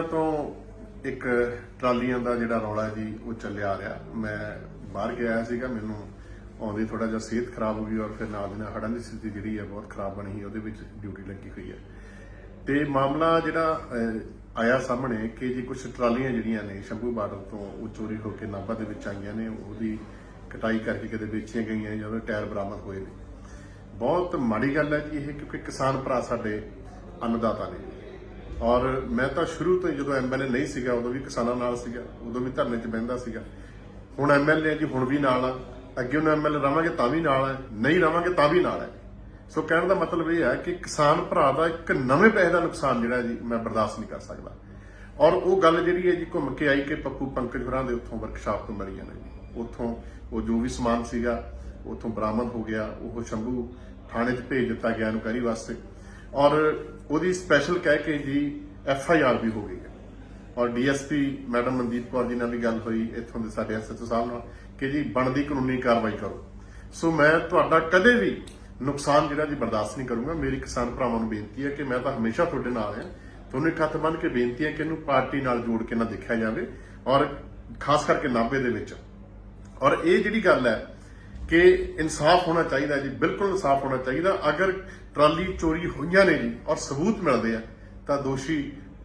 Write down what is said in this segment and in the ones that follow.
ਤੋਂ ਇੱਕ ਟਰਾਲੀਆਂ ਦਾ ਜਿਹੜਾ ਰੌਲਾ ਜੀ, ਉਹ ਚੱਲਿਆ ਆ ਰਿਹਾ। ਮੈਂ ਬਾਹਰ ਗਿਆ ਹੋਇਆ ਸੀਗਾ, ਮੈਨੂੰ ਆਉਂਦੀ ਥੋੜਾ ਜਿਹਾ ਸਿਹਤ ਖਰਾਬ ਹੋ ਗਈ ਔਰ ਫਿਰ ਨਾਲ ਦੀ ਨਾਲ ਹੜ੍ਹਾਂ ਦੀ ਸਥਿਤੀ ਜਿਹੜੀ ਹੈ, ਬਹੁਤ ਖਰਾਬ ਬਣੀ ਸੀ, ਉਹਦੇ ਵਿੱਚ ਡਿਊਟੀ ਲੱਗੀ ਹੋਈ ਹੈ। ਤੇ ਮਾਮਲਾ ਜਿਹੜਾ ਆਇਆ ਸਾਹਮਣੇ ਕਿ ਜੀ ਕੁਝ ਟਰਾਲੀਆਂ ਜਿਹੜੀਆਂ ਨੇ, ਸ਼ੰਭੂ ਬਾਰਡਰ ਤੋਂ ਉਹ ਚੋਰੀ ਹੋ ਕੇ ਨਾਭਾ ਦੇ ਵਿੱਚ ਆਈਆਂ ਨੇ, ਉਹਦੀ ਕਟਾਈ ਕਰਕੇ ਕਿਤੇ ਵੇਚੀਆਂ ਗਈਆਂ ਜਾਂ ਉਹਦੇ ਟਾਇਰ ਬਰਾਮਦ ਹੋਏ ਨੇ। ਬਹੁਤ ਮਾੜੀ ਗੱਲ ਹੈ ਜੀ ਇਹ, ਕਿਉਂਕਿ ਕਿਸਾਨ ਭਰਾ ਸਾਡੇ ਅੰਨਦਾਤਾ ਨੇ। ਔਰ ਮੈਂ ਤਾਂ ਸ਼ੁਰੂ ਤੋਂ ਹੀ ਜਦੋਂ ਐਮਐਲਏ ਨਹੀਂ ਸੀਗਾ, ਉਦੋਂ ਵੀ ਕਿਸਾਨਾਂ ਨਾਲ ਸੀਗਾ, ਉਦੋਂ ਵੀ ਧਰਨੇ 'ਚ ਬਹਿੰਦਾ ਸੀਗਾ। ਹੁਣ ਐਮਐਲਏ ਜੀ, ਹੁਣ ਵੀ ਨਾਲ ਆ। ਅੱਗੇ ਨੂੰ ਐਮਐਲਏ ਰਵਾਂਗੇ ਤਾਂ ਵੀ ਨਾਲ ਹੈ ਨਹੀਂ ਰਵਾਂਗੇ ਤਾਂ ਵੀ ਨਾਲ ਹੈ ਸੋ ਕਹਿਣ ਦਾ ਮਤਲਬ ਇਹ ਹੈ ਕਿ ਕਿਸਾਨ ਭਰਾ ਦਾ ਇੱਕ ਨਵੇਂ ਪੈਸੇ ਦਾ ਨੁਕਸਾਨ ਜਿਹੜਾ ਜੀ, ਮੈਂ ਬਰਦਾਸ਼ਤ ਨਹੀਂ ਕਰ ਸਕਦਾ। ਔਰ ਉਹ ਗੱਲ ਜਿਹੜੀ ਹੈ ਜੀ, ਘੁੰਮ ਕੇ ਆਈ ਕਿ ਪੱਪੂ ਪੰਕਜ ਹੋਰਾਂ ਦੇ ਉੱਥੋਂ ਵਰਕਸ਼ਾਪ ਤੋਂ ਮਿਲੀਆਂ ਨੇ ਜੀ। ਉੱਥੋਂ ਉਹ ਜੋ ਵੀ ਸਮਾਨ ਸੀਗਾ, ਉੱਥੋਂ ਬਰਾਮਦ ਹੋ ਗਿਆ, ਉਹ ਸ਼ੰਭੂ ਥਾਣੇ 'ਚ ਭੇਜ ਦਿੱਤਾ ਗਿਆ ਇਨਕੁਆਇਰੀ ਵਾਸਤੇ। ਔਰ ਉਹਦੀ ਸਪੈਸ਼ਲ ਕਹਿ ਕੇ ਜੀ ਐਫ ਆਈ ਆਰ ਵੀ ਹੋ ਗਈ ਹੈ। ਔਰ ਡੀਐਸਪੀ ਮੈਡਮ ਮਨਦੀਪ ਕੌਰ ਜੀ ਨਾਲ ਵੀ ਗੱਲ ਹੋਈ ਇੱਥੋਂ ਦੇ ਸਾਡੇ ਐਸਐਚਓ ਸਾਹਿਬ ਨਾਲ ਕਿ ਜੀ ਬਣਦੀ ਕਾਨੂੰਨੀ ਕਾਰਵਾਈ ਕਰੋ। ਸੋ ਮੈਂ ਤੁਹਾਡਾ ਕਦੇ ਵੀ ਨੁਕਸਾਨ ਜਿਹੜਾ ਜੀ ਬਰਦਾਸ਼ਤ ਨਹੀਂ ਕਰੂੰਗਾ। ਮੇਰੀ ਕਿਸਾਨ ਭਰਾਵਾਂ ਨੂੰ ਬੇਨਤੀ ਹੈ ਕਿ ਮੈਂ ਤਾਂ ਹਮੇਸ਼ਾ ਤੁਹਾਡੇ ਨਾਲ ਹਾਂ। ਤੁਹਾਨੂੰ ਇੱਕ ਹੱਥ ਬੰਨ੍ਹ ਕੇ ਬੇਨਤੀ ਹੈ ਕਿ ਇਹਨੂੰ ਪਾਰਟੀ ਨਾਲ ਜੋੜ ਕੇ ਨਾ ਦੇਖਿਆ ਜਾਵੇ ਔਰ ਖਾਸ ਕਰਕੇ ਨਾਭੇ ਦੇ ਵਿੱਚ। ਔਰ ਇਹ ਜਿਹੜੀ ਗੱਲ ਹੈ ਕਿ ਇਨਸਾਫ ਹੋਣਾ ਚਾਹੀਦਾ ਜੀ, ਬਿਲਕੁਲ ਇਨਸਾਫ ਹੋਣਾ ਚਾਹੀਦਾ। ਅਗਰ ਟਰਾਲੀ ਚੋਰੀ ਹੋਈਆਂ ਨੇ ਜੀ ਔਰ ਸਬੂਤ ਮਿਲਦੇ ਆ, ਤਾਂ ਦੋਸ਼ੀ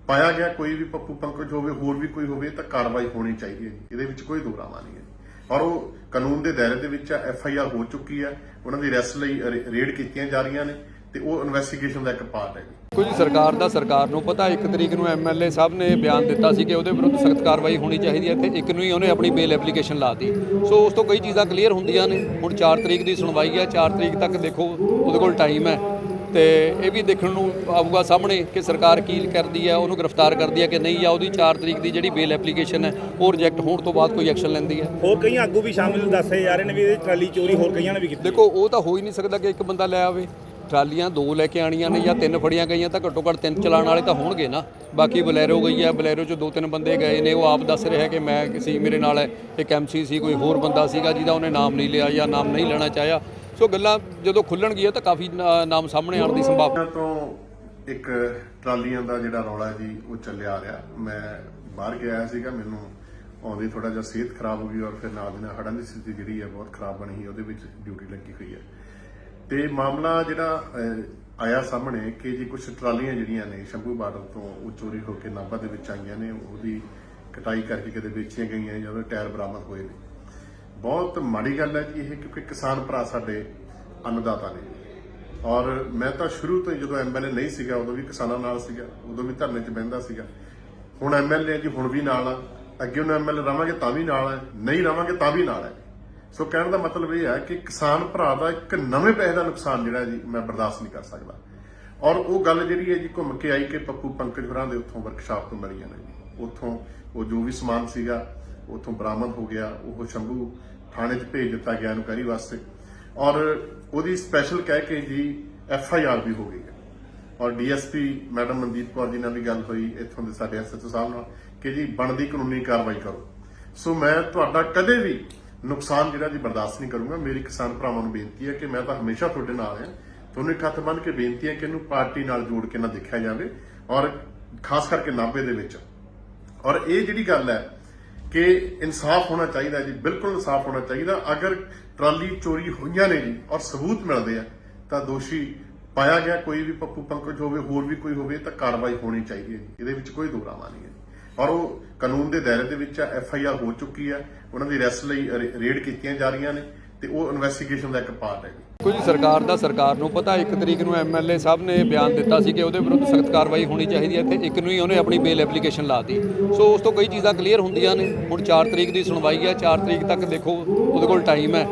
ਪਾਇਆ ਗਿਆ, ਕੋਈ ਵੀ ਪੱਪੂ ਪੰਕਜ ਹੋਵੇ, ਹੋਰ ਵੀ ਕੋਈ ਹੋਵੇ, ਤਾਂ ਕਾਰਵਾਈ ਹੋਣੀ ਚਾਹੀਦੀ ਹੈ ਜੀ। ਇਹਦੇ ਵਿੱਚ ਕੋਈ ਦੋਰਾਵਾ ਨਹੀਂ ਹੈ। ਔਰ ਉਹ ਕਾਨੂੰਨ ਦੇ ਦਾਇਰੇ ਦੇ ਵਿੱਚ ਐਫ ਆਈ ਆਰ ਹੋ ਚੁੱਕੀ ਹੈ ਉਹਨਾਂ ਦੀ ਅਰੈਸਟ ਲਈ ਰੇਡ ਕੀਤੀਆਂ ਜਾ ਰਹੀਆਂ ਨੇ, ਤੇ ਉਹ ਇਨਵੈਸਟੀਗੇਸ਼ਨ ਦਾ ਇੱਕ ਪਾਰਟ ਹੈ ਜੀ। ਕੁਝ ਸਰਕਾਰ ਦਾ ਸਰਕਾਰ ਨੂੰ ਪਤਾ, ਇੱਕ ਤਰੀਕ ਨੂੰ ਐਮਐਲਏ ਸਾਹਿਬ ਨੇ ਬਿਆਨ ਦਿੱਤਾ ਸੀ ਕਿ ਉਹਦੇ ਵਿਰੁੱਧ ਸਖਤ ਕਾਰਵਾਈ ਹੋਣੀ ਚਾਹੀਦੀ ਹੈ, ਤੇ ਇੱਕ ਨੂੰ ਹੀ ਉਹਨੇ ਆਪਣੀ ਬੇਲ ਐਪਲੀਕੇਸ਼ਨ ਲਾਤੀ ਸੋ ਉਸ ਤੋਂ ਕਈ ਚੀਜ਼ਾਂ ਕਲੀਅਰ ਹੁੰਦੀਆਂ ਨੇ। ਹੁਣ 4 ਤਰੀਕ ਦੀ ਸੁਣਵਾਈ ਹੈ 4 ਤਰੀਕ ਤੱਕ ਦੇਖੋ, ਉਹਦੇ ਕੋਲ ਟਾਈਮ ਹੈ। ਤੇ ਇਹ ਵੀ ਦੇਖਣ ਨੂੰ ਆਊਗਾ ਸਾਹਮਣੇ ਕਿ ਸਰਕਾਰ ਕੀ ਕਰਦੀ ਹੈ ਉਹਨੂੰ ਗ੍ਰਿਫਤਾਰ ਕਰਦੀ ਹੈ ਕਿ ਨਹੀਂ ਜਾਂ ਉਹਦੀ 4 ਤਰੀਕ ਦੀ ਜਿਹੜੀ ਬੇਲ ਐਪਲੀਕੇਸ਼ਨ ਹੈ ਉਹ ਰਿਜੈਕਟ ਹੋਣ ਤੋਂ ਬਾਅਦ ਕੋਈ ਐਕਸ਼ਨ ਲੈਂਦੀ ਹੈ। ਹੋਰ ਕਈ ਆਗੂ ਵੀ ਸ਼ਾਮਿਲ ਦੱਸੇ ਜਾ ਰਹੇ ਨੇ ਵੀ ਇਹਦੇ 'ਚ ਟਰਾਲੀ ਚੋਰੀ ਹੋਰ ਕਈਆਂ ਨੇ ਵੀ ਕੀਤੀ। ਦੇਖੋ ਉਹ ਤਾਂ ਹੋ ਹੀ ਨਹੀਂ ਸਕਦਾ ਕਿ ਇੱਕ ਬੰਦਾ ਲੈ ਆਵੇ। ਟਰਾਲੀਆਂ ਦੋ ਲੈ ਕੇ ਆਣੀਆਂ ਨੇ ਜਾਂ ਤਿੰਨ ਫੜੀਆਂ ਗਈਆਂ ਤਾਂ ਘੱਟੋ ਘੱਟ ਤਿੰਨ ਚਲਾਉਣ ਵਾਲੇ ਤਾਂ ਹੋਣਗੇ ਨਾ। ਬਾਕੀ ਬਲੈਰੋ ਗਈ ਹੈ ਬਲੈਰੋ 'ਚ ਦੋ ਤਿੰਨ ਬੰਦੇ ਗਏ ਨੇ ਉਹ ਆਪ ਦੱਸ ਰਿਹਾ ਕਿ ਮੈਂ ਸੀ ਮੇਰੇ ਨਾਲ ਇੱਕ ਐਮਸੀ ਸੀ ਕੋਈ ਹੋਰ ਬੰਦਾ ਸੀਗਾ ਜਿਹਦਾ ਉਹਨੇ ਨਾਮ ਨਹੀਂ ਲਿਆ ਜਾਂ ਨਾਮ ਨਹੀਂ ਲੈਣਾ ਚਾਹਿਆ। ਸੋ ਗੱਲਾਂ ਜਦੋਂ ਖੁੱਲਣਗੀਆਂ ਤਾਂ ਕਾਫੀ ਨਾਮ ਸਾਹਮਣੇ ਆਉਣ ਦੀ ਸੰਭਾਵਨਾ ਤੋਂ ਇੱਕ ਟਰਾਲੀਆਂ ਦਾ ਜਿਹੜਾ ਰੌਲਾ ਜੀ, ਉਹ ਚੱਲਿਆ ਆ ਰਿਹਾ। ਮੈਂ ਬਾਹਰ ਗਿਆ ਸੀਗਾ, ਮੈਨੂੰ ਆਉਂਦੀ ਥੋੜਾ ਜਿਹਾ ਸਿਹਤ ਖਰਾਬ ਹੋ ਗਈ ਔਰ ਫਿਰ ਨਾਲ ਦੀ ਨਾਲ ਹੜ੍ਹਾਂ ਦੀ ਸਥਿਤੀ ਜਿਹੜੀ ਹੈ, ਬਹੁਤ ਖਰਾਬ ਬਣੀ ਸੀ ਉਹਦੇ ਵਿੱਚ ਡਿਊਟੀ ਲੱਗੀ ਹੋਈ ਹੈ। ਤੇ ਮਾਮਲਾ ਜਿਹੜਾ ਆਇਆ ਸਾਹਮਣੇ ਕਿ ਜੀ ਕੁਝ ਟਰਾਲੀਆਂ ਜਿਹੜੀਆਂ ਨੇ, ਸ਼ੰਭੂ ਬਾਰਡਰ ਤੋਂ ਉਹ ਚੋਰੀ ਹੋ ਕੇ ਨਾਭਾ ਦੇ ਵਿੱਚ ਆਈਆਂ ਨੇ, ਉਹਦੀ ਕਟਾਈ ਕਰਕੇ ਕਿਤੇ ਵੇਚੀਆਂ ਗਈਆਂ ਜਾਂ ਉਹਦੇ ਟਾਇਰ ਬਰਾਮਦ ਹੋਏ ਨੇ। ਬਹੁਤ ਮਾੜੀ ਗੱਲ ਹੈ ਜੀ ਇਹ, ਕਿਉਂਕਿ ਕਿਸਾਨ ਭਰਾ ਸਾਡੇ ਅੰਨਦਾਤਾ ਨੇ। ਔਰ ਮੈਂ ਤਾਂ ਸ਼ੁਰੂ ਤੋਂ ਹੀ ਜਦੋਂ ਐਮਐਲਏ ਨਹੀਂ ਸੀਗਾ, ਉਦੋਂ ਵੀ ਕਿਸਾਨਾਂ ਨਾਲ ਸੀਗਾ, ਉਦੋਂ ਵੀ ਧਰਨੇ 'ਚ ਬਹਿੰਦਾ ਸੀਗਾ। ਹੁਣ ਐਮਐਲਏ ਜੀ ਹੁਣ ਵੀ ਨਾਲ ਆ, ਅੱਗੇ ਨੂੰ ਐਮਐਲਏ ਰਵਾਂਗੇ ਤਾਂ ਵੀ ਨਾਲ ਹੈ ਨਹੀਂ ਰਵਾਂਗੇ ਤਾਂ ਵੀ ਨਾਲ ਹੈ ਸੋ ਕਹਿਣ ਦਾ ਮਤਲਬ ਇਹ ਹੈ ਕਿ ਕਿਸਾਨ ਭਰਾ ਦਾ ਇੱਕ ਨਵੇਂ ਪੈਸੇ ਦਾ ਨੁਕਸਾਨ ਜਿਹੜਾ ਜੀ ਮੈਂ ਬਰਦਾਸ਼ਤ ਨਹੀਂ ਕਰ ਸਕਦਾ। ਔਰ ਉਹ ਗੱਲ ਜਿਹੜੀ ਹੈ ਜੀ ਘੁੰਮ ਕੇ ਆਈ ਕਿ ਪੱਪੂ ਪੰਕਜ ਹੋਰਾਂ ਦੇ ਉੱਥੋਂ ਵਰਕਸ਼ਾਪ ਤੋਂ ਮਿਲੀਆਂ ਨੇ ਜੀ। ਉੱਥੋਂ ਉਹ ਜੋ ਵੀ ਸਮਾਨ ਸੀਗਾ ਉੱਥੋਂ ਬਰਾਮਦ ਹੋ ਗਿਆ, ਉਹ ਸ਼ੰਭੂ ਥਾਣੇ 'ਚ ਭੇਜ ਦਿੱਤਾ ਗਿਆ ਇਨਕੁਆਇਰੀ ਵਾਸਤੇ। ਔਰ ਉਹਦੀ ਸਪੈਸ਼ਲ ਕਹਿ ਕੇ ਜੀ ਐਫ ਆਈ ਆਰ ਵੀ ਹੋ ਗਈ ਹੈ। ਔਰ ਡੀਐਸਪੀ ਮੈਡਮ ਮਨਦੀਪ ਕੌਰ ਜੀ ਨਾਲ ਵੀ ਗੱਲ ਹੋਈ, ਇੱਥੋਂ ਦੇ ਸਾਡੇ ਐਸਐਚਓ ਸਾਹਿਬ ਨਾਲ, ਕਿ ਜੀ ਬਣਦੀ ਕਾਨੂੰਨੀ ਕਾਰਵਾਈ ਕਰੋ। ਸੋ ਮੈਂ ਤੁਹਾਡਾ ਕਦੇ ਵੀ ਨੁਕਸਾਨ ਜਿਹੜਾ ਜੀ ਬਰਦਾਸ਼ਤ ਨਹੀਂ ਕਰੂੰਗਾ, ਮੇਰੀ ਕਿਸਾਨ ਭਰਾਵਾਂ ਨੂੰ ਬੇਨਤੀ ਹੈ ਕਿ ਮੈਂ ਤਾਂ ਹਮੇਸ਼ਾ ਤੁਹਾਡੇ ਨਾਲ ਹਾਂ। ਤੁਹਾਨੂੰ ਇੱਕ ਹੱਥ ਬੰਨ੍ਹ ਕੇ ਬੇਨਤੀ ਹੈ ਕਿ ਇਹਨੂੰ ਪਾਰਟੀ ਨਾਲ ਜੋੜ ਕੇ ਨਾ ਦੇਖਿਆ ਜਾਵੇ, ਔਰ ਖਾਸ ਕਰਕੇ ਨਾਭੇ ਦੇ ਵਿੱਚ। ਔਰ ਇਹ ਜਿਹੜੀ ਗੱਲ ਹੈ ਕਿ ਇਨਸਾਫ ਹੋਣਾ ਚਾਹੀਦਾ ਜੀ, ਬਿਲਕੁਲ ਇਨਸਾਫ ਹੋਣਾ ਚਾਹੀਦਾ। ਅਗਰ ਟਰਾਲੀ ਚੋਰੀ ਹੋਈਆਂ ਨੇ ਜੀ ਔਰ ਸਬੂਤ ਮਿਲਦੇ ਆ, ਤਾਂ ਦੋਸ਼ੀ ਪਾਇਆ ਗਿਆ, ਕੋਈ ਵੀ ਪੱਪੂ ਪੰਕਜ ਹੋਵੇ, ਹੋਰ ਵੀ ਕੋਈ ਹੋਵੇ, ਤਾਂ ਕਾਰਵਾਈ ਹੋਣੀ ਚਾਹੀਦੀ ਹੈ ਜੀ। ਇਹਦੇ ਵਿੱਚ ਕੋਈ ਦੋਰਾਵਾ ਨਹੀਂ ਹੈ ਔਰ ਉਹ ਕਾਨੂੰਨ ਦੇ ਦਾਇਰੇ ਦੇ ਵਿੱਚ ਐਫ ਆਈ ਆਰ ਹੋ ਚੁੱਕੀ ਹੈ ਉਹਨਾਂ ਦੀ ਅਰੈਸਟ ਲਈ ਰੇ- ਰੇਡ ਕੀਤੀਆਂ ਜਾ ਰਹੀਆਂ ਨੇ ਤੇ ਉਹ ਇਨਵੈਸਟੀਗੇਸ਼ਨ ਦਾ ਇੱਕ ਪਾਰਟ ਹੈ ਜੀ। ਕੁਝ ਸਰਕਾਰ ਦਾ ਸਰਕਾਰ ਨੂੰ ਪਤਾ ਇੱਕ ਤਰੀਕ ਨੂੰ ਐਮਐਲਏ ਸਾਹਿਬ ਨੇ ਬਿਆਨ ਦਿੱਤਾ ਸੀ ਕਿ ਉਹਦੇ ਵਿਰੁੱਧ ਸਖਤ ਕਾਰਵਾਈ ਹੋਣੀ ਚਾਹੀਦੀ ਹੈ ਤੇ ਇੱਕ ਨੂੰ ਹੀ ਉਹਨੇ ਆਪਣੀ ਬੇਲ ਐਪਲੀਕੇਸ਼ਨ ਲਾਤੀ ਸੋ ਉਸ ਤੋਂ ਕਈ ਚੀਜ਼ਾਂ ਕਲੀਅਰ ਹੁੰਦੀਆਂ ਨੇ ਹੁਣ 4 ਤਰੀਕ ਦੀ ਸੁਣਵਾਈ ਹੈ 4 ਤਰੀਕ ਤੱਕ ਦੇਖੋ ਉਹਦੇ ਕੋਲ ਟਾਈਮ ਹੈ।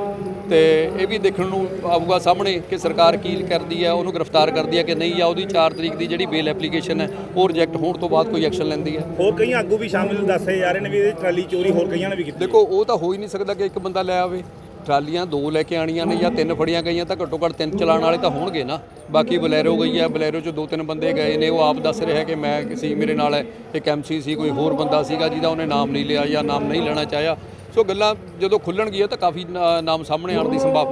ਤੇ ਇਹ ਵੀ ਦੇਖਣ ਨੂੰ ਆਊਗਾ ਸਾਹਮਣੇ ਕਿ ਸਰਕਾਰ ਕੀ ਕਰਦੀ ਹੈ ਉਹਨੂੰ ਗ੍ਰਿਫਤਾਰ ਕਰਦੀ ਹੈ ਕਿ ਨਹੀਂ ਜਾਂ ਉਹਦੀ 4 ਤਰੀਕ ਦੀ ਜਿਹੜੀ ਬੇਲ ਐਪਲੀਕੇਸ਼ਨ ਹੈ ਉਹ ਰਿਜੈਕਟ ਹੋਣ ਤੋਂ ਬਾਅਦ ਕੋਈ ਐਕਸ਼ਨ ਲੈਂਦੀ ਹੈ। ਹੋਰ ਕਈ ਆਗੂ ਵੀ ਸ਼ਾਮਿਲ ਦੱਸੇ ਜਾ ਰਹੇ ਨੇ ਵੀ ਇਹਦੇ 'ਚ ਟਰਾਲੀ ਚੋਰੀ ਹੋਰ ਕਈਆਂ ਨੇ ਵੀ ਕੀਤੀ। ਦੇਖੋ ਉਹ ਤਾਂ ਹੋ ਹੀ ਨਹੀਂ ਸਕਦਾ ਕਿ ਇੱਕ ਬੰਦਾ ਲੈ ਆਵੇ। ਟਰਾਲੀਆਂ ਦੋ ਲੈ ਕੇ ਆਣੀਆਂ ਨੇ ਜਾਂ ਤਿੰਨ ਫੜੀਆਂ ਗਈਆਂ ਤਾਂ ਘੱਟੋ ਘੱਟ ਤਿੰਨ ਚਲਾਉਣ ਵਾਲੇ ਤਾਂ ਹੋਣਗੇ ਨਾ। ਬਾਕੀ ਬਲੈਰੋ ਗਈ ਹੈ, ਬਲੈਰੋ 'ਚ ਦੋ ਤਿੰਨ ਬੰਦੇ ਗਏ ਨੇ, ਉਹ ਆਪ ਦੱਸ ਰਿਹਾ ਕਿ ਮੈਂ ਕਿਸੇ ਮੇਰੇ ਨਾਲ ਇੱਕ ਐਮਸੀ ਸੀ, ਕੋਈ ਹੋਰ ਬੰਦਾ ਸੀਗਾ ਜਿਹਦਾ ਉਹਨੇ ਨਾਮ ਨਹੀਂ ਲਿਆ ਜਾਂ ਨਾਮ ਨਹੀਂ ਲੈਣਾ ਚਾਹਿਆ। ਸੋ ਗੱਲਾਂ ਜਦੋਂ ਖੁੱਲਣਗੀਆਂ ਤਾਂ ਕਾਫੀ ਨਾਮ ਸਾਹਮਣੇ ਆਉਣ ਦੀ ਸੰਭਾਵਨਾ